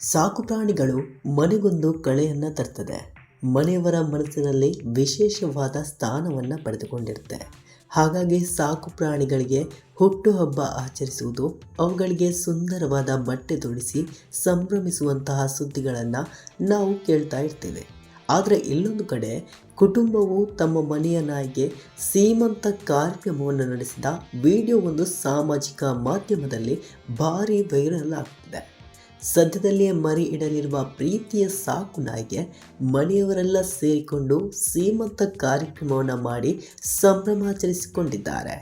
ಸಾಕು ಪ್ರಾಣಿಗಳು ಮನೆಗೊಂದು ಕಳೆಯನ್ನು ತರ್ತದೆ. ಮನೆಯವರ ಮನಸ್ಸಿನಲ್ಲಿ ವಿಶೇಷವಾದ ಸ್ಥಾನವನ್ನು ಪಡೆದುಕೊಂಡಿರುತ್ತೆ. ಹಾಗಾಗಿ ಸಾಕು ಪ್ರಾಣಿಗಳಿಗೆ ಹುಟ್ಟುಹಬ್ಬ ಆಚರಿಸುವುದು, ಅವುಗಳಿಗೆ ಸುಂದರವಾದ ಬಟ್ಟೆ ತೊಡಿಸಿ ಸಂಭ್ರಮಿಸುವಂತಹ ಸುದ್ದಿಗಳನ್ನು ನಾವು ಕೇಳ್ತಾ ಇರ್ತೇವೆ. ಆದರೆ ಇಲ್ಲೊಂದು ಕಡೆ ಕುಟುಂಬವು ತಮ್ಮ ಮನೆಯ ನಾಯಿಗೆ ಸೀಮಂತ ಕಾರ್ಯಕ್ರಮವನ್ನು ನಡೆಸಿದ ವಿಡಿಯೋ ಒಂದು ಸಾಮಾಜಿಕ ಮಾಧ್ಯಮದಲ್ಲಿ ಭಾರಿ ವೈರಲ್ ಆಗ್ತಿದೆ. ಸದ್ಯದಲ್ಲಿಯೇ ಮರಿ ಇಡಲಿರುವ ಪ್ರೀತಿಯ ಸಾಕು ನಾಯಿಗೆ ಮನೆಯವರೆಲ್ಲ ಸೇರಿಕೊಂಡು ಸೀಮಂತ ಕಾರ್ಯಕ್ರಮವನ್ನು ಮಾಡಿ ಸಂಭ್ರಮಾಚರಿಸಿಕೊಂಡಿದ್ದಾರೆ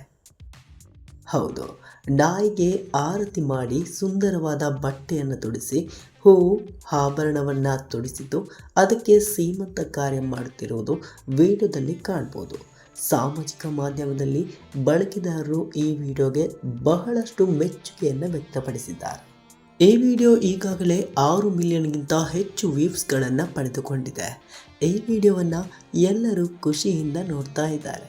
ಹೌದು, ನಾಯಿಗೆ ಆರತಿ ಮಾಡಿ ಸುಂದರವಾದ ಬಟ್ಟೆಯನ್ನು ತೊಡಿಸಿ ಹೂವು ಆಭರಣವನ್ನು ತೊಡಿಸಿದ್ದು ಅದಕ್ಕೆ ಸೀಮಂತ ಕಾರ್ಯ ಮಾಡುತ್ತಿರುವುದು ವಿಡಿಯೋದಲ್ಲಿ ಕಾಣ್ಬೋದು. ಸಾಮಾಜಿಕ ಮಾಧ್ಯಮದಲ್ಲಿ ಬಳಕೆದಾರರು ಈ ವಿಡಿಯೋಗೆ ಬಹಳಷ್ಟು ಮೆಚ್ಚುಗೆಯನ್ನು ವ್ಯಕ್ತಪಡಿಸಿದ್ದಾರೆ. ಈ ವಿಡಿಯೋ ಈಗಾಗಲೇ ಆರು ಮಿಲಿಯನ್ಗಿಂತ ಹೆಚ್ಚು ವ್ಯೂವ್ಸ್ಗಳನ್ನು ಪಡೆದುಕೊಂಡಿದೆ ಈ ವಿಡಿಯೋವನ್ನು ಎಲ್ಲರೂ ಖುಷಿಯಿಂದ ನೋಡ್ತಾ ಇದ್ದಾರೆ.